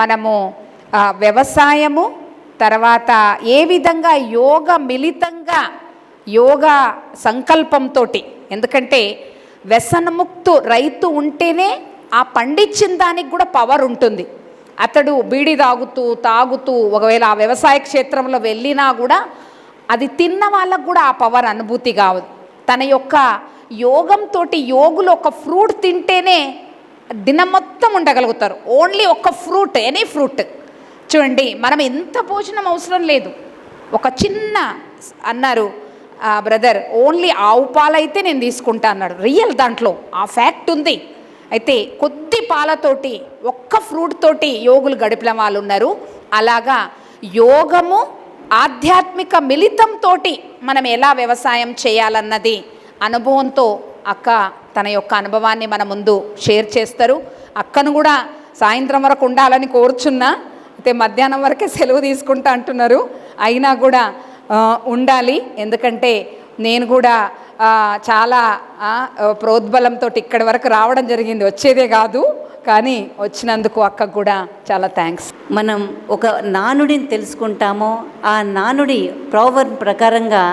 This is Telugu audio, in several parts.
మనము వ్యవసాయము తర్వాత ఏ విధంగా యోగ మిళితంగా యోగ సంకల్పంతో ఎందుకంటే వ్యసనముక్తు రైతు ఉంటేనే ఆ పండించిన దానికి కూడా పవర్ ఉంటుంది. అతడు బీడి తాగుతూ తాగుతూ ఒకవేళ ఆ వ్యవసాయ క్షేత్రంలో వెళ్ళినా కూడా అది తిన్న వాళ్ళకు కూడా ఆ పవర్ అనుభూతి కావదు. తన యొక్క యోగంతో యోగులు ఒక ఫ్రూట్ తింటేనే దినం మొత్తం ఉండగలుగుతారు. ఓన్లీ ఒక ఫ్రూట్ ఎనీ ఫ్రూట్. చూడండి మనం ఎంత భోజనం అవసరం లేదు. ఒక చిన్న అన్నారు బ్రదర్ ఓన్లీ ఆవు పాలైతే నేను తీసుకుంటా అన్నాడు. రియల్ దాంట్లో ఆ ఫ్యాక్ట్ ఉంది. అయితే కొద్ది పాలతోటి ఒక్క ఫ్రూట్ తోటి యోగులు గడిపిన వాళ్ళు ఉన్నారు. అలాగా యోగము ఆధ్యాత్మిక మిళితంతో మనం ఎలా వ్యవసాయం చేయాలన్నది అనుభవంతో అక్క తన యొక్క అనుభవాన్ని మన ముందు షేర్ చేస్తారు. అక్కను కూడా సాయంత్రం వరకు ఉండాలని కోరుచున్నా. అయితే మధ్యాహ్నం వరకే సెలవు తీసుకుంటా అంటున్నారు. అయినా కూడా ఉండాలి. ఎందుకంటే నేను కూడా చాలా ప్రోద్బలంతో ఇక్కడి వరకు రావడం జరిగింది. వచ్చేదే కాదు. కానీ వచ్చినందుకు అక్కకు కూడా చాలా థ్యాంక్స్. మనం ఒక నానుడిని తెలుసుకుంటామో ఆ నానుడి ప్రోవర్ ప్రకారంగా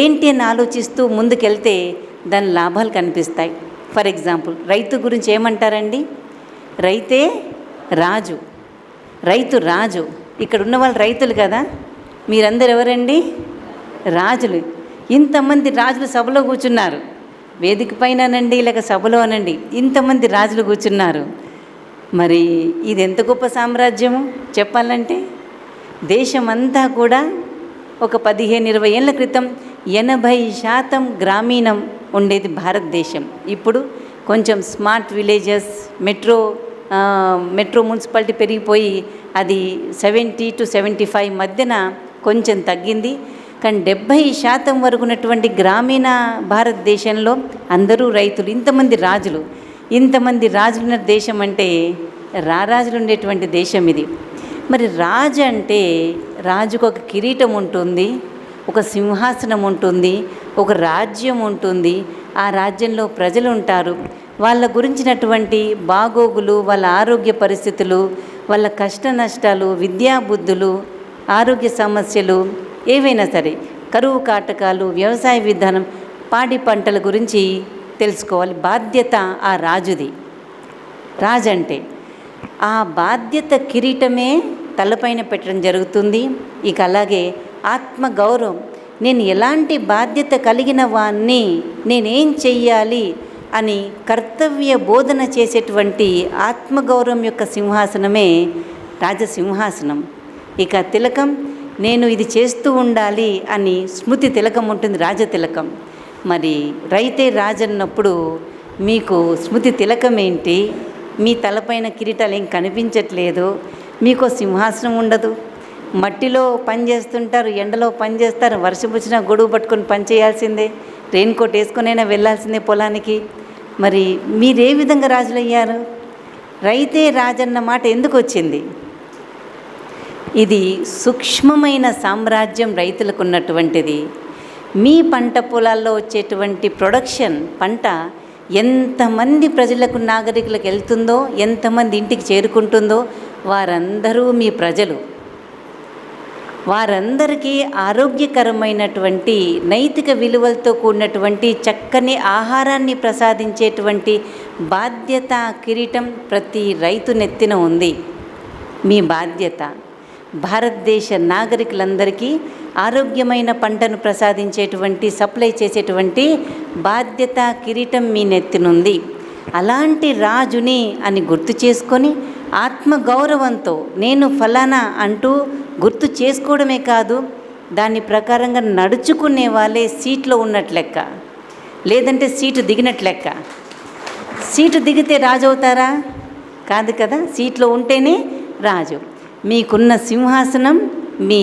ఏంటి అని ఆలోచిస్తూ ముందుకెళ్తే దాని లాభాలు కనిపిస్తాయి. ఫర్ ఎగ్జాంపుల్ రైతు గురించి ఏమంటారండి? రైతే రాజు. రైతు రాజు. ఇక్కడ ఉన్న వాళ్ళు రైతులు కదా? మీరందరు ఎవరండి? రాజులు. ఇంతమంది రాజులు సభలో కూర్చున్నారు. వేదిక పైననండి లేక సభలో అనండి. ఇంతమంది రాజులు కూర్చున్నారు. మరి ఇది ఎంత గొప్ప సామ్రాజ్యము? చెప్పాలంటే దేశమంతా కూడా ఒక పదిహేను ఇరవై ఏళ్ళ క్రితం ఎనభై శాతం గ్రామీణం ఉండేది భారతదేశం. ఇప్పుడు కొంచెం smart villages metro metro municipality పెరిగిపోయి అది సెవెంటీ టు సెవెంటీ ఫైవ్ మధ్యన కొంచెం తగ్గింది. కానీ డెబ్భై శాతం వరకు ఉన్నటువంటి గ్రామీణ భారతదేశంలో అందరూ రైతులు ఇంతమంది రాజులు. ఇంతమంది రాజులున్న దేశం అంటే రారాజులు ఉండేటువంటి దేశం ఇది. మరి రాజు అంటే రాజుకు ఒక కిరీటం ఉంటుంది. ఒక సింహాసనం ఉంటుంది ఒక రాజ్యం ఉంటుంది. ఆ రాజ్యంలో ప్రజలు ఉంటారు వాళ్ళ గురించినటువంటి బాగోగులు వాళ్ళ ఆరోగ్య పరిస్థితులు వాళ్ళ కష్ట నష్టాలు విద్యాబుద్ధులు ఆరోగ్య సమస్యలు ఏవైనా సరే కరువు కాటకాలు వ్యవసాయ విధానం పాడి పంటల గురించి తెలుసుకోవాలి. బాధ్యత ఆ రాజుది. రాజు అంటే ఆ బాధ్యత కిరీటమే తలపైన పెట్టడం జరుగుతుంది. ఇక అలాగే ఆత్మగౌరవం. నేను ఎలాంటి బాధ్యత కలిగిన వాణ్ణి నేనేం చెయ్యాలి అని కర్తవ్య బోధన చేసేటువంటి ఆత్మగౌరవం యొక్క సింహాసనమే రాజసింహాసనం. ఇక తిలకం నేను ఇది చేస్తూ ఉండాలి అని స్మృతి తిలకం ఉంటుంది రాజతిలకం మరి రైతే రాజన్నప్పుడు మీకు స్మృతి తిలకం ఏంటి? మీ తలపైన కిరీటాలు ఏం కనిపించట్లేదు? మీకు సింహాసనం ఉండదు. మట్టిలో పని చేస్తుంటారు ఎండలో పని చేస్తారు వర్షం వచ్చినా గొడుగు పట్టుకొని పని చేయాల్సిందే రెయిన్ కోట్ వేసుకునైనా వెళ్ళాల్సిందే పొలానికి. మరి మీరే విధంగా రాజులయ్యారు? రైతే రాజన్న మాట ఎందుకు వచ్చింది? ఇది సూక్ష్మమైన సామ్రాజ్యం రైతులకు ఉన్నటువంటిది. మీ పంట పొలాల్లో వచ్చేటువంటి ప్రొడక్షన్ పంట ఎంతమంది ప్రజలకు నాగరికులకు వెళ్తుందో ఎంతమంది ఇంటికి చేరుకుంటుందో వారందరూ మీ ప్రజలు. వారందరికీ ఆరోగ్యకరమైనటువంటి నైతిక విలువలతో కూడినటువంటి చక్కని ఆహారాన్ని ప్రసాదించేటువంటి బాధ్యత కిరీటం ప్రతి రైతు నెత్తిన ఉంది. మీ బాధ్యత. భారతదేశ నాగరికులందరికీ ఆరోగ్యమైన పంటను ప్రసాదించేటువంటి సప్లై చేసేటువంటి బాధ్యత కిరీటం మీ నెత్తినుంది. అలాంటి రాజుని అని గుర్తు చేసుకొని ఆత్మగౌరవంతో నేను ఫలానా అంటూ గుర్తు చేసుకోవడమే కాదు దాని ప్రకారంగా నడుచుకునే వాళ్ళే సీట్లో ఉన్నట్లెక్క లేదంటే సీటు దిగినట్లెక్క సీటు దిగితే రాజు అవుతారా కాదు కదా సీట్లో ఉంటేనే రాజు. మీకున్న సింహాసనం మీ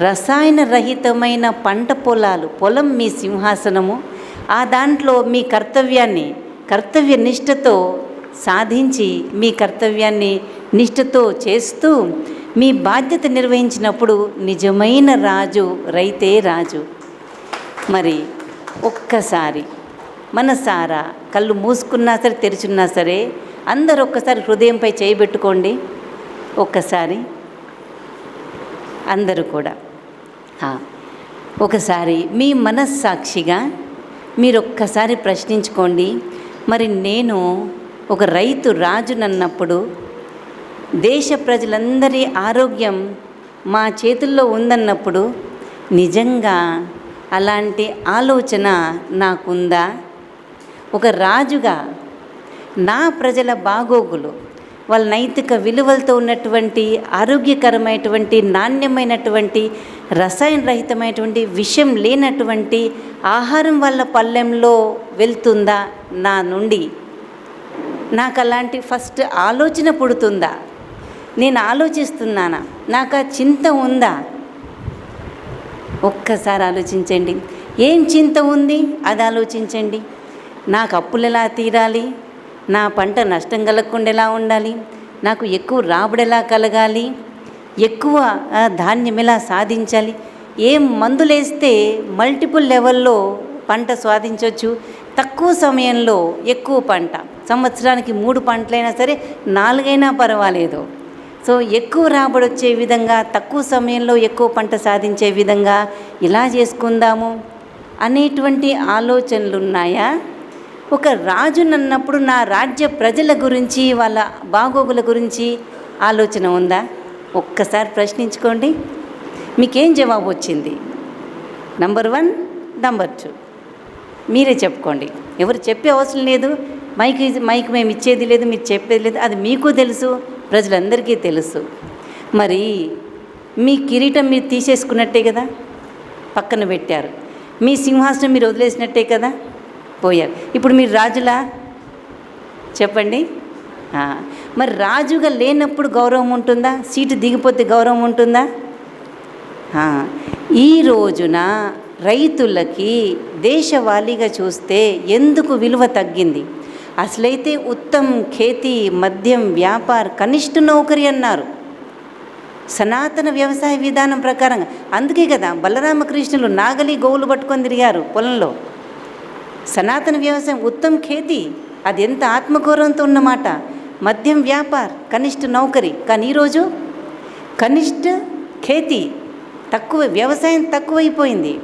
రసాయన రహితమైన పంట పొలాలు పొలం మీ సింహాసనము. ఆ దాంట్లో మీ కర్తవ్యాన్ని కర్తవ్య నిష్ఠతో సాధించి మీ కర్తవ్యాన్ని నిష్ఠతో చేస్తూ మీ బాధ్యత నిర్వహించినప్పుడు నిజమైన రాజు రైతే రాజు. మరి ఒక్కసారి మనసారా కళ్ళు మూసుకున్నా సరే తెరుచున్నా సరే అందరూ ఒక్కసారి హృదయంపై చేయబెట్టుకోండి ఒక్కసారి. అందరూ కూడా. ఒకసారి మీ మనస్సాక్షిగా మీరు ఒక్కసారి ప్రశ్నించుకోండి. మరి నేను ఒక రైతు రాజునన్నప్పుడు దేశ ప్రజలందరి ఆరోగ్యం మా చేతుల్లో ఉందన్నప్పుడు నిజంగా అలాంటి ఆలోచన నాకుందా? ఒక రాజుగా నా ప్రజల బాగోగులు వాళ్ళ నైతిక విలువలతో ఉన్నటువంటి ఆరోగ్యకరమైనటువంటి నాణ్యమైనటువంటి రసాయన రహితమైనటువంటి విషయం లేనటువంటి ఆహారం వాళ్ళ పల్లెంలో వెళ్తుందా నా నుండి? నాకు అలాంటి ఫస్ట్ ఆలోచన పుడుతుందా? నేను ఆలోచిస్తున్నానా? నాకు ఆ చింత ఉందా? ఒక్కసారి ఆలోచించండి. ఏం చింత ఉంది? అది ఆలోచించండి. నాకు అప్పులు ఎలా తీరాలి? నా పంట నష్టం కలగకుండా ఎలా ఉండాలి? నాకు ఎక్కువ రాబడి ఎలా కలగాలి? ఎక్కువ ధాన్యం ఎలా సాధించాలి? ఏం మందులేస్తే మల్టిపుల్ లెవెల్లో పంట స్వాధించవచ్చు తక్కువ సమయంలో ఎక్కువ పంట. సంవత్సరానికి మూడు పంటలైనా సరే నాలుగైనా పర్వాలేదు. సో ఎక్కువ రాబడి వచ్చే విధంగా తక్కువ సమయంలో ఎక్కువ పంట సాధించే విధంగా ఇలా చేసుకుందాము అనేటువంటి ఆలోచనలు ఉన్నాయా ఒక రాజునన్నప్పుడు నా రాజ్య ప్రజల గురించి వాళ్ళ బాగోగుల గురించి ఆలోచన ఉందా? ఒక్కసారి ప్రశ్నించుకోండి. మీకేం జవాబు వచ్చింది? Number one number two. మీరే చెప్పుకోండి. ఎవరు చెప్పే అవసరం లేదు. మైక్ మైక్ మేము ఇచ్చేది లేదు మీరు చెప్పేది లేదు. అది మీకు తెలుసు. ప్రజలందరికీ తెలుసు. మరి మీ కిరీటం మీరు తీసేసుకున్నట్టే కదా? పక్కన పెట్టారు. మీ సింహాసనం మీరు వదిలేసినట్టే కదా? పోయారు. ఇప్పుడు మీరు రాజులా? చెప్పండి. మరి రాజుగా లేనప్పుడు గౌరవం ఉంటుందా? సీటు దిగిపోతే గౌరవం ఉంటుందా? ఈ రోజున రైతులకి దేశవాళీగా చూస్తే ఎందుకు విలువ తగ్గింది? అసలైతే ఉత్తమ్ ఖేతీ మద్యం వ్యాపార కనిష్ట నౌకరి అన్నారు. సనాతన వ్యవసాయ విధానం ప్రకారంగా అందుకే కదా బలరామకృష్ణులు నాగలి గోవులు పట్టుకొని తిరిగారు పొలంలో. సనాతన వ్యవసాయం ఉత్తమ్ ఖేతి అది ఎంత ఆత్మగౌరవంతో ఉన్నమాట. మద్యం వ్యాపార్ కనిష్ట నౌకరి. కానీ ఈరోజు కనిష్ట ఖేతి తక్కువ వ్యవసాయం తక్కువైపోయింది.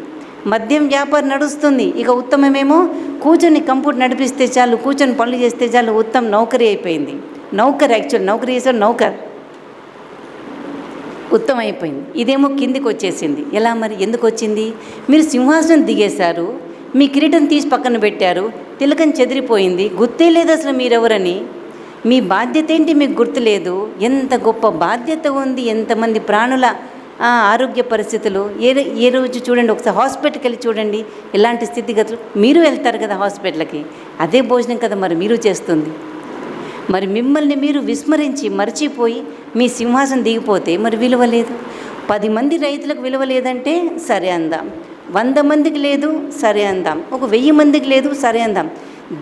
మద్యం వ్యాపారం నడుస్తుంది. ఇక ఉత్తమమేమో? కూర్చొని కంప్యూటర్ నడిపిస్తే చాలు కూర్చొని పనులు చేస్తే చాలు ఉత్తమ్ నౌకరి అయిపోయింది. నౌకర్ యాక్చువల్ నౌకరీ చేసే నౌకర్. ఉత్తమ అయిపోయింది. ఇదేమో కిందికి వచ్చేసింది. ఎలా మరి? ఎందుకు వచ్చింది? మీరు సింహాసనం దిగేశారు మీ కిరీటం తీసి పక్కన పెట్టారు తిలకం చెదిరిపోయింది. గుర్తే లేదు అసలు మీరెవరని? మీ బాధ్యత ఏంటి మీకు గుర్తులేదు? ఎంత గొప్ప బాధ్యత ఉంది ఎంతమంది ప్రాణుల ఆరోగ్య పరిస్థితులు. ఏ ఏ రోజు చూడండి ఒకసారి హాస్పిటల్కి వెళ్ళి చూడండి ఇలాంటి స్థితిగతులు. మీరు వెళ్తారు కదా హాస్పిటల్కి. అదే భోజనం కదా మరి మీరు చేస్తుంది. మరి మిమ్మల్ని మీరు విస్మరించి మర్చిపోయి మీ సింహాసనం దిగిపోతే మరి విలువ లేదు. పది మంది రైతులకు విలువ లేదంటే సరే అందాం. వంద మందికి లేదు సరే అందాం. ఒక వెయ్యి మందికి లేదు సరే అందాం.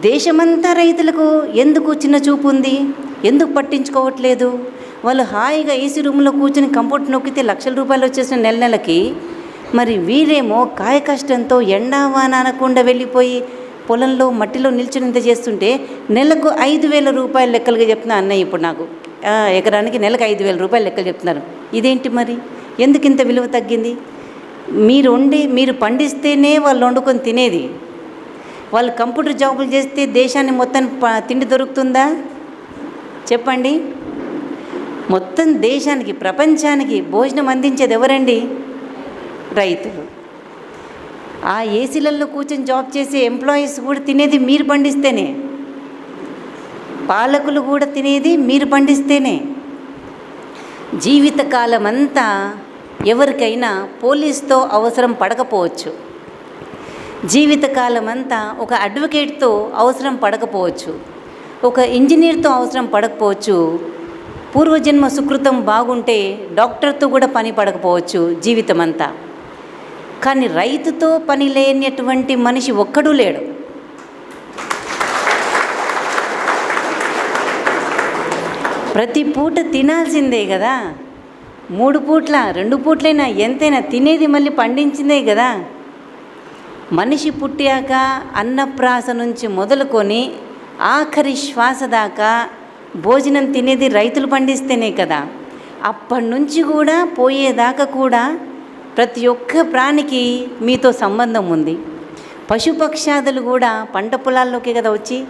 దేశమంతా రైతులకు ఎందుకు చిన్న చూపు ఉంది? ఎందుకు పట్టించుకోవట్లేదు? వాళ్ళు హాయిగా ఏసీ రూమ్లో కూర్చొని కంప్యూటర్ నొక్కితే లక్షల రూపాయలు వచ్చేసిన నెల నెలకి మరి వీరేమో కాయ కష్టంతో ఎండా వాన అనకుండా వెళ్ళిపోయి పొలంలో మట్టిలో నిల్చునింత చేస్తుంటే నెలకు ఐదు వేల రూపాయలు లెక్కలుగా చెప్తున్నా అన్నయ్య ఇప్పుడు నాకు. ఎకరానికి నెలకు ఐదు వేల రూపాయలు లెక్కలు చెప్తున్నారు. ఇదేంటి మరి? ఎందుకు ఇంత విలువ తగ్గింది? మీరు వండి మీరు పండిస్తేనే వాళ్ళు వండుకొని తినేది. వాళ్ళు కంప్యూటర్ జాబులు చేస్తే దేశాన్ని మొత్తం ప- తిండి దొరుకుతుందా? చెప్పండి. మొత్తం దేశానికి ప్రపంచానికి భోజనం అందించేది ఎవరండి? రైతులు. ఆ ఏసీలలో కూర్చొని జాబ్ చేసే ఎంప్లాయీస్ కూడా తినేది మీరు పండిస్తేనే. పాలకులు కూడా తినేది మీరు పండిస్తేనే. జీవితకాలం అంతా ఎవరికైనా పోలీస్తో అవసరం పడకపోవచ్చు. జీవితకాలం అంతా ఒక అడ్వకేట్తో అవసరం పడకపోవచ్చు. ఒక ఇంజనీర్తో అవసరం పడకపోవచ్చు. పూర్వజన్మ సుకృతం బాగుంటే డాక్టర్తో కూడా పని పడకపోవచ్చు జీవితం అంతా కానీ రైతుతో పని లేనటువంటి మనిషి ఒక్కడూ లేడు. ప్రతి పూట తినాల్సిందే కదా. మూడు పూట్ల రెండు పూట్లైనా ఎంతైనా తినేది మళ్ళీ పండించిందే కదా. మనిషి పుట్టాక అన్నప్రాస నుంచి మొదలుకొని ఆఖరి శ్వాస దాకా భోజనం తినేది రైతులు పండిస్తేనే కదా. అప్పటి నుంచి కూడా పోయేదాకా కూడా ప్రతి ఒక్క ప్రాణికి మీతో సంబంధం ఉంది. పశుపక్షాదులు కూడా పంట పొలాల్లోకి కదా వచ్చి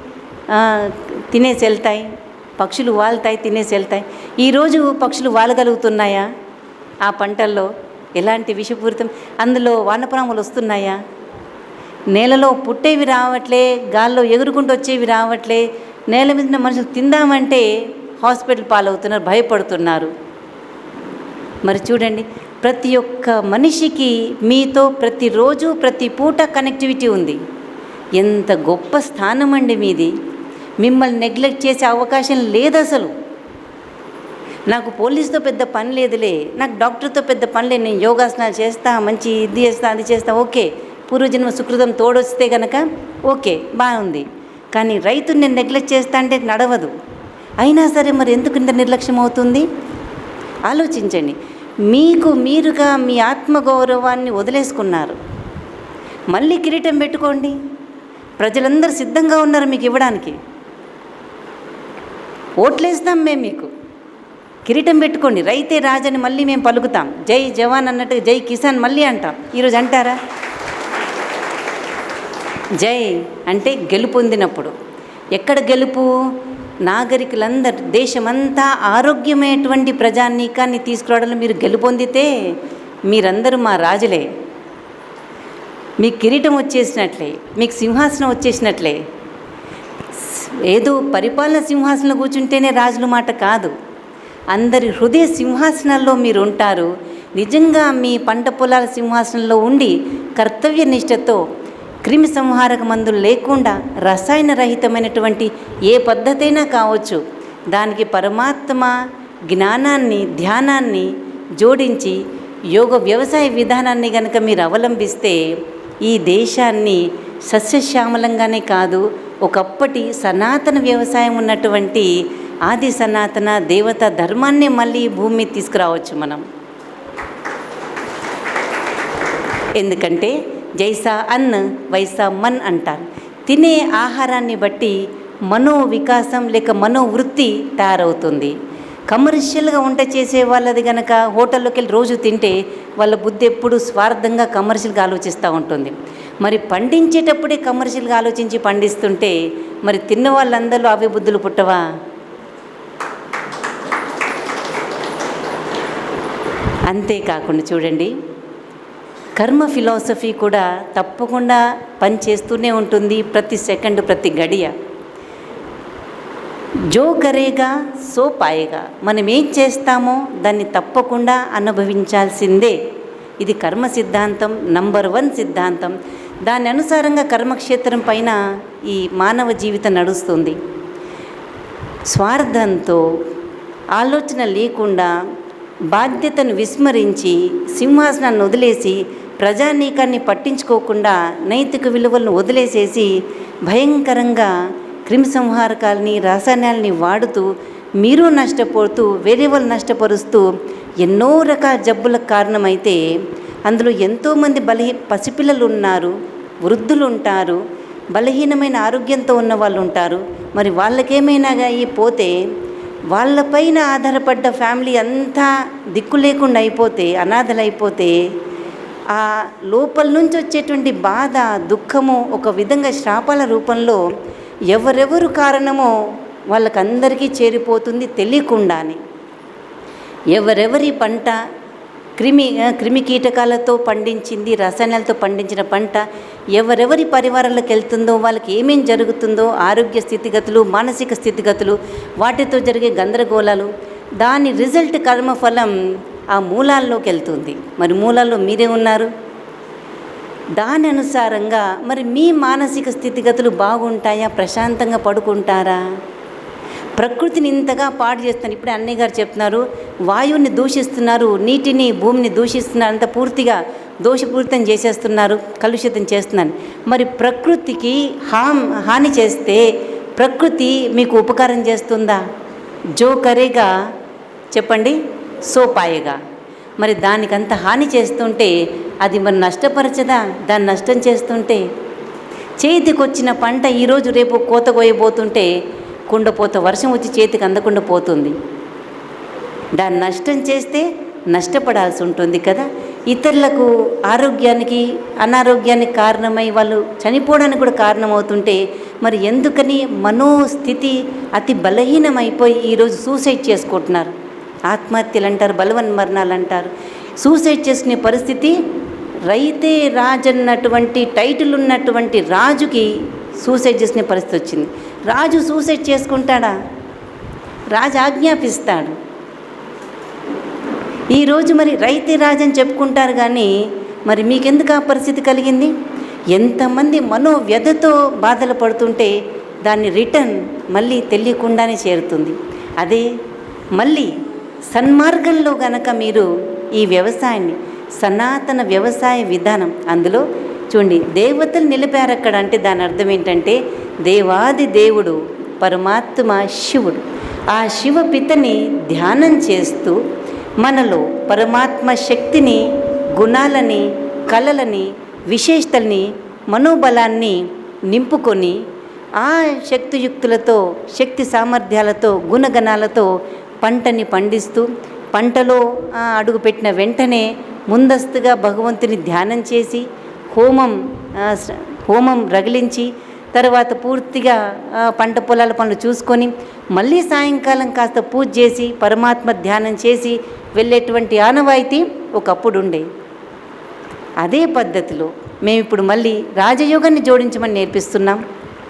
తినేసి వెళ్తాయి. పక్షులు వాళ్తాయి తినేసి వెళ్తాయి. ఈరోజు పక్షులు వాలగలుగుతున్నాయా? ఆ పంటల్లో ఎలాంటి విషపూరితం? అందులో వానపాములు వస్తున్నాయా? నేలలో పుట్టేవి రావట్లే గాల్లో ఎగురుకుంటూ వచ్చేవి రావట్లే నేల మీద మనుషులు తిందామంటే హాస్పిటల్ పాలవుతున్నారు భయపడుతున్నారు. మరి చూడండి ప్రతి ఒక్క మనిషికి మీతో ప్రతిరోజు ప్రతి పూట కనెక్టివిటీ ఉంది. ఎంత గొప్ప స్థానం అండి మీది. మిమ్మల్ని నెగ్లెక్ట్ చేసే అవకాశం లేదు అసలు. నాకు పోలీస్తో పెద్ద పని లేదులే నాకు డాక్టర్తో పెద్ద పని లేదు నేను యోగాసనాలు చేస్తా మంచి ఇది చేస్తా అది చేస్తా ఓకే. పూర్వజన్మ సుకృతం తోడొస్తే గనక ఓకే బాగుంది. కానీ రైతుని నేను నెగ్లెక్ట్ చేస్తా అంటే నడవదు. అయినా సరే మరి ఎందుకు ఇంత నిర్లక్ష్యం అవుతుంది? ఆలోచించండి. మీకు మీరుగా మీ ఆత్మగౌరవాన్ని వదిలేసుకున్నారు. మళ్ళీ కిరీటం పెట్టుకోండి. ప్రజలందరూ సిద్ధంగా ఉన్నారు మీకు ఇవ్వడానికి. ఓట్లేస్తాం మేము మీకు. కిరీటం పెట్టుకోండి. రైతే రాజని మళ్ళీ మేము పలుకుతాం. జై జవాన్ అన్నట్టు జై కిసాన్ మళ్ళీ అంటాం. ఈరోజు అంటారా? జై అంటే గెలుపొందినప్పుడు ఎక్కడ గెలుపు? నాగరికులందరూ దేశమంతా ఆరోగ్యమైనటువంటి ప్రజానీకాన్ని తీసుకురావడంలో మీరు గెలుపొందితే మీరందరూ మా రాజులే. మీకు కిరీటం వచ్చేసినట్లే మీకు సింహాసనం వచ్చేసినట్లే. ఏదో పరిపాలన సింహాసనంలో కూర్చుంటేనే రాజుల మాట కాదు. అందరి హృదయ సింహాసనాల్లో మీరు ఉంటారు నిజంగా మీ పంట పొలాల సింహాసనంలో ఉండి కర్తవ్య నిష్టతో క్రిమి సంహారక మందులు లేకుండా రసాయన రహితమైనటువంటి ఏ పద్ధతైనా కావచ్చు. దానికి పరమాత్మ జ్ఞానాన్ని ధ్యానాన్ని జోడించి యోగ వ్యవసాయ విధానాన్ని కనుక మీరు అవలంబిస్తే ఈ దేశాన్ని సస్యశ్యామలంగానే కాదు ఒకప్పటి సనాతన వ్యవసాయం ఉన్నటువంటి ఆది సనాతన దేవత ధర్మాన్ని మళ్ళీ భూమి తీసుకురావచ్చు మనం. ఎందుకంటే జైసా అన్ వైసా మన్ అంటారు. తినే ఆహారాన్ని బట్టి మనో వికాసం లేక మనోవృత్తి తయారవుతుంది. కమర్షియల్గా వంట చేసే వాళ్ళది కనుక హోటల్లోకి వెళ్ళి రోజు తింటే వాళ్ళ బుద్ధి ఎప్పుడు స్వార్థంగా కమర్షియల్గా ఆలోచిస్తూ ఉంటుంది. మరి పండించేటప్పుడే కమర్షియల్గా ఆలోచించి పండిస్తుంటే మరి తిన్న వాళ్ళందరూ అవి బుద్ధులు పుట్టవా? అంతేకాకుండా చూడండి. కర్మ ఫిలాసఫీ కూడా తప్పకుండా పనిచేస్తూనే ఉంటుంది ప్రతి సెకండ్ ప్రతి గడియ. జో కరేగా సో పాయగా. మనం ఏం చేస్తామో దాన్ని తప్పకుండా అనుభవించాల్సిందే. ఇది కర్మ సిద్ధాంతం నంబర్ వన్ సిద్ధాంతం. దాని అనుసారంగా కర్మక్షేత్రం పైన ఈ మానవ జీవితం నడుస్తుంది. స్వార్థంతో ఆలోచన లేకుండా బాధ్యతను విస్మరించి సింహాసనాన్ని వదిలేసి ప్రజానీకాన్ని పట్టించుకోకుండా నైతిక విలువలను వదిలేసేసి భయంకరంగా క్రిమిసంహారకాలని రసాయనాలని వాడుతూ మీరు నష్టపోతూ వేరే వాళ్ళు నష్టపరుస్తూ ఎన్నో రకాల జబ్బులకు కారణమైతే అందులో ఎంతోమంది బలహీ పసిపిల్లలు ఉన్నారు వృద్ధులు ఉంటారు బలహీనమైన ఆరోగ్యంతో ఉన్న వాళ్ళు ఉంటారు మరి వాళ్ళకేమైనా కానీ పోతే వాళ్ళపైన ఆధారపడ్డ ఫ్యామిలీ అంతా దిక్కు లేకుండా అయిపోతే అనాథలైపోతే ఆ లోపల నుంచి వచ్చేటువంటి బాధ దుఃఖము ఒక విధంగా శ్రాపాల రూపంలో ఎవరెవరు కారణమో వాళ్ళకందరికీ చేరిపోతుంది తెలియకుండానే. ఎవరెవరి పంట క్రిమి క్రిమి కీటకాలతో పండించింది రసాయనాలతో పండించిన పంట ఎవరెవరి పరివారాలకు వెళ్తుందో వాళ్ళకి ఏమేం జరుగుతుందో ఆరోగ్య స్థితిగతులు మానసిక స్థితిగతులు వాటితో జరిగే గందరగోళాలు దాని రిజల్ట్ కర్మఫలం ఆ మూలాల్లోకి వెళ్తుంది. మరి మూలాల్లో మీరే ఉన్నారు? దాని అనుసారంగా మరి మీ మానసిక స్థితిగతులు బాగుంటాయా? ప్రశాంతంగా పడుకుంటారా? ప్రకృతిని ఇంతగా పాడు చేస్తున్నారు. ఇప్పుడే అన్నయ్య గారు చెప్తున్నారు వాయువుని దూషిస్తున్నారు నీటిని భూమిని దూషిస్తున్నారు అంత పూర్తిగా దోషపూరితం చేసేస్తున్నారు కలుషితం చేస్తున్నారు. మరి ప్రకృతికి హామ్ హాని చేస్తే ప్రకృతి మీకు ఉపకారం చేస్తుందా? జో కరేగా చెప్పండి. సోపాయగా. మరి దానికంత హాని చేస్తుంటే అది మరి నష్టపరచదా? దాన్ని నష్టం చేస్తుంటే? చేతికొచ్చిన పంట ఈరోజు రేపు కోత కోయబోతుంటే కుండపోత వర్షం వచ్చి చేతికి అందకుండా పోతుంది. దాన్ని నష్టం చేస్తే నష్టపడాల్సి ఉంటుంది కదా? ఇతరులకు ఆరోగ్యానికి అనారోగ్యానికి కారణమై వాళ్ళు చనిపోవడానికి కూడా కారణమవుతుంటే మరి ఎందుకని మనోస్థితి అతి బలహీనమైపోయి ఈరోజు సూసైడ్ చేసుకుంటున్నారు? ఆత్మహత్యలు అంటారు బలవన్ మరణాలు అంటారు సూసైడ్ చేసుకునే పరిస్థితి రైతే రాజన్నటువంటి టైటిల్ ఉన్నటువంటి రాజుకి సూసైడ్ చేసుకునే పరిస్థితి వచ్చింది. రాజు సూసైడ్ చేసుకుంటాడా? రాజు ఆజ్ఞాపిస్తాడు. ఈరోజు మరి రైతే రాజని చెప్పుకుంటారు కానీ మరి మీకెందుకు ఆ పరిస్థితి కలిగింది? ఎంతమంది మనోవ్యధతో బాధలు పడుతుంటే దాన్ని రిటర్న్ మళ్ళీ తెలియకుండానే చేరుతుంది. అదే మళ్ళీ సన్మార్గంలో గనక మీరు ఈ వ్యవసాయాన్ని సనాతన వ్యవసాయ విధానం అందులో చూడండి దేవతలు నిలిపారు అక్కడ అంటే దాని అర్థం ఏంటంటే దేవాది దేవుడు పరమాత్మ శివుడు. ఆ శివ పితని ధ్యానం చేస్తూ మనలో పరమాత్మ శక్తిని గుణాలని కళలని విశేషతల్ని మనోబలాన్ని నింపుకొని ఆ శక్తియుక్తులతో శక్తి సామర్థ్యాలతో గుణగణాలతో పంటని పండిస్తూ పంటలో అడుగుపెట్టిన వెంటనే ముందస్తుగా భగవంతుని ధ్యానం చేసి హోమం హోమం రగిలించి తర్వాత పూర్తిగా పంట పొలాల పనులు చూసుకొని మళ్ళీ సాయంకాలం కాస్త పూజ చేసి పరమాత్మ ధ్యానం చేసి వెళ్ళేటువంటి ఆనవాయితీ ఒకప్పుడు ఉండే అదే పద్ధతిలో మేము ఇప్పుడు మళ్ళీ రాజయోగాన్ని జోడించమని నేర్పిస్తున్నాం.